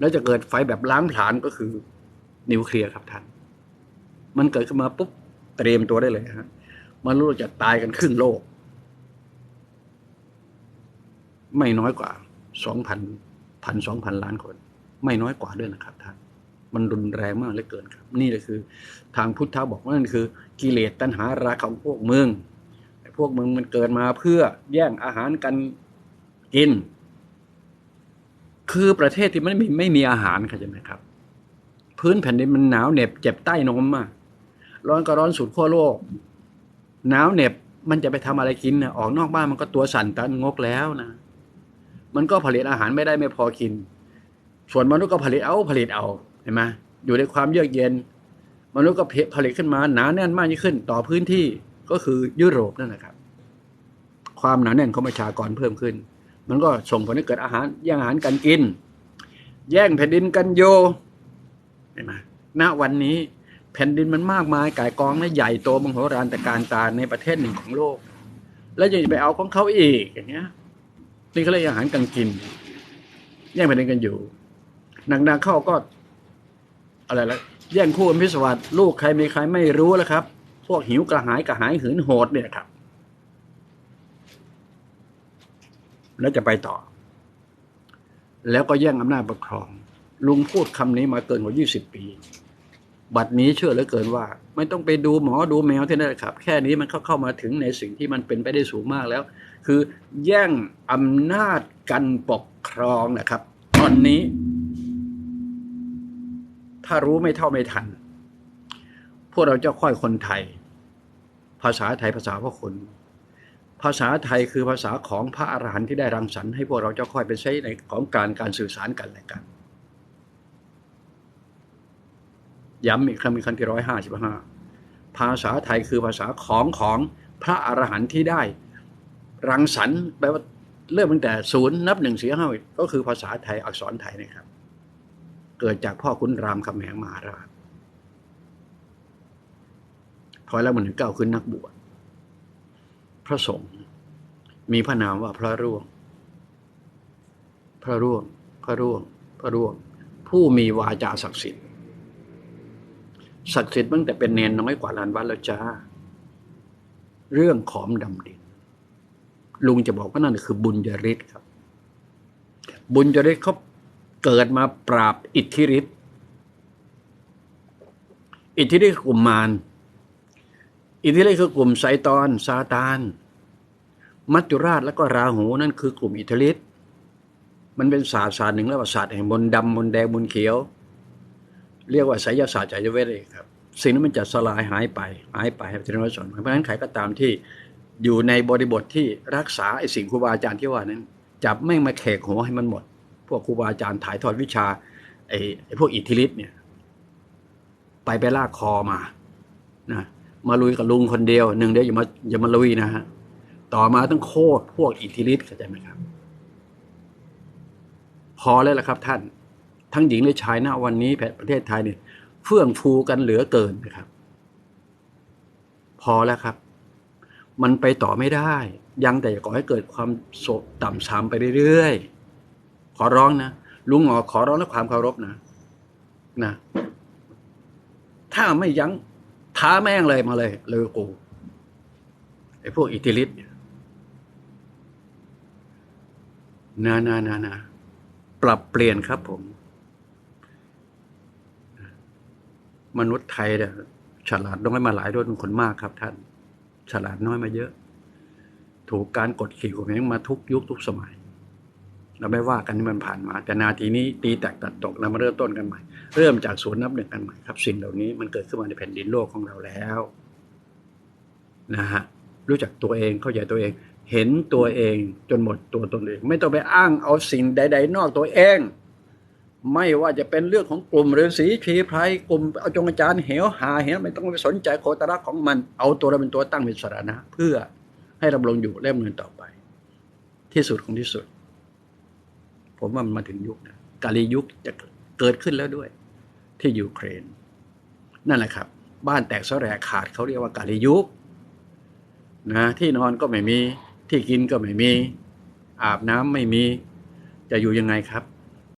แล้วจะเกิดไฟแบบล้างผลาญก็คือนิวเคลียร์ครับท่าน มันเกิดขึ้นมาปุ๊บเตรียมตัวได้เลยฮะมันรู้จะตายกันครึ่งโลก ไม่น้อยกว่าสองพันพันสองพันล้านคน ไม่น้อยกว่าด้วยนะครับท่านมันรุนแรงมากเหลือเกินครับ นี่เลยคือ ทางพุทธะบอกว่านั่นคือ กิเลสตัณหาราของพวกมึงไอ้พวกมึงมันเกิดมาเพื่อแย่งอาหารกันกิน คือประเทศที่มันไม่ไม่มีอาหารเข้าใจไหมครับ พื้นแผ่นดินมันหนาวเหน็บเจ็บใต้นมมากร้อนก็ร้อนสุดขั้วโลก หนาวเหน็บมันจะไปทำอะไรกินนะออกนอกบ้านมันก็ตัวสั่นตันงกแล้วนะ มันก็ผลิตอาหารไม่ได้ไม่พอกิน ส่วนมนุษย์ก็ผลิตเอาผลิตเอาเห็นไหมอยู่ในความเยือกเย็น มนุษย์ก็ผลิตขึ้นมาหนาแน่นมากยิ่งขึ้น ต่อพื้นที่ก็คือยุโรปนั่นแหละครับ ความหนาแน่นของประชากรเพิ่มขึ้น มันก็ส่งผลให้เกิดอาหารแย่งอาหารกันกิน แย่งแผ่นดินกันโยเห็นไหมณวันนี้แผ่นดินมันมากมายกายกองและใหญ่โตมโหฬารแต่การตาในประเทศหนึ่งของโลก แล้วยังจะไปเอาของเขาอีกอย่างเงี้ยนี่เขาเรียกอาหารกันกิน แย่งแผ่นดินกันอยู่หนักๆเข้าก็ อะไรละแย่งคู่อภิสวัสดิ์ลูกใครมีใครไม่รู้แล้วครับ พวกหิวกระหายกระหายหืนโหดเนี่ยครับ แล้วจะไปต่อ แล้วก็แย่งอำนาจปกครอง ลุงพูดคำนี้มาเกินกว่า 20 ปี บัดนี้เชื่อเหลือเกินว่า ไม่ต้องไปดูหมอดูแมวที่นั่นครับ แค่นี้มันเข้าเข้ามาถึงในสิ่งที่มันเป็นไปได้สูงมากแล้ว คือแย่งอำนาจกันปกครองนะครับ ตอนนี้ ถ้ารู้ไม่เท่าไม่ทัน พวกเราเจ้าค่อยคนไทย ภาษาไทยภาษาพระคุณ ภาษาไทยคือภาษาของพระอรหันต์ที่ได้รังสรรค์ให้พวกเราเจ้าค่อยไปใช้ในของการการสื่อสารกันและกัน ย้ำอีกครั้งเป็นครั้งที่ร้อยห้าสิบห้าภาษาไทยคือภาษาของของพระอรหันต์ที่ได้รังสรรค์แปลว่าเริ่มตั้งแต่ศูนย์นับหนึ่งสี่ห้าก็คือภาษาไทยอักษรไทยนะครับ เกิดจากพ่อคุณรามคำแหงมหาราชพอแล้วมันถึงเก้าขึ้นนักบวช ระสงฆ์มีพระนามว่าพระร่วง พระร่วง พระร่วง พระร่วง ผู้มีวาจาศักดิ์สิทธิ์ศักดิ์สิทธิ์ตั้งแต่เป็นเนนน้อยกว่าลานวัดแล้วจ้า เรื่องขอมดำดิน ลุงจะบอกว่านั่นคือบุญยริศครับ บุญยริศเขาเกิดมาปราบอิทธิฤทธิ์อิทธิฤทธิ์กุมมาร อิทธิฤทธิ์คือกลุ่มไซตอนซาตาน มัจจุราชแล้วก็ราหูนั่นคือกลุ่มอิทธิฤทธิ์มันเป็นศาสตร์ศาสตร์หนึ่งแล้วว่าศาสตร์แห่งมนต์ดำมนต์แดงมนต์เขียว เรียกว่าไสยศาสตร์จายเวทเลยครับ สิ่งนั้นมันจะสลายหายไปหายไปทีน้อยส่วนเพราะฉะนั้นใครก็ตามที่อยู่ในบริบทที่รักษาไอ้สิ่งครูบาอาจารย์ที่ว่านั้นจับไม่มาแขกหัวให้มันหมด พวกครูบาอาจารย์ถ่ายทอดวิชาไอ้ไอ้พวกอิทธิฤทธิ์เนี่ย ไปไปลากคอมานะ มาลุยกับลุงคนเดียวหนึ่งเดียวอย่ามาอย่ามาลุยนะฮะต่อมาต้องโคตรพวกอิทธิฤทธิ์เข้าใจไหมครับ พอแล้วละครับท่าน ทั้งหญิงและชายนะวันนี้ประเทศไทยเนี่ยเฟื่องฟูกันเหลือเกินนะครับ พอแล้วครับ มันไปต่อไม่ได้ ยังแต่ก่อให้เกิดความโศกต่ำทรามไปเรื่อยๆขอร้องนะลุงหงอขอร้องและความเคารพนะนะ ถ้าไม่ยั้ง ท้าแม่งเลยมาเลยเลยกูไอ้พวกอิทธิฤทธิ์เนี่ยนะนะนะนะปรับเปลี่ยนครับผม มนุษย์ไทยเนี่ยฉลาดน้อยมาหลายรุ่นคนมากครับ ท่าน ฉลาดน้อยมาเยอะ ถูกการกดขี่ข่มเหงมาทุกยุคทุกสมัย เราไม่ว่ากันที่มันผ่านมา แต่นาทีนี้ตีแตกตัดตกเรามาเริ่มต้นกันใหม่ เริ่มจากศูนย์นับหนึ่งกันใหม่ครับ สิ่งเหล่านี้มันเกิดขึ้นมาในแผ่นดินโลกของเราแล้วนะฮะรู้จักตัวเองเข้าใจตัวเอง เห็นตัวเองจนหมดตัวตนเอง ไม่ต้องไปอ้างเอาสิ่งใด ๆ นอกตัวเอง ไม่ว่าจะเป็นเรื่องของกลุ่มฤาษีชีไพรกลุ่มเอาจงอาจารย์เหวหาเหวไม่ต้องไปสนใจโคตรรักของมัน เอาตัวเราเป็นตัวตั้งเป็นสาระเพื่อให้ดำรงอยู่เล่มเงินต่อไป ที่สุดของที่สุด ผมว่ามันมาถึงยุคนะกาลียุคจะเกิดขึ้นแล้วด้วย ที่ยูเครน นั่นแหละครับ บ้านแตกสแรขาดเขาเรียกว่ากาลียุคนะที่นอนก็ไม่มีที่กินก็ไม่มี อาบน้ำไม่มี จะอยู่ยังไงครับ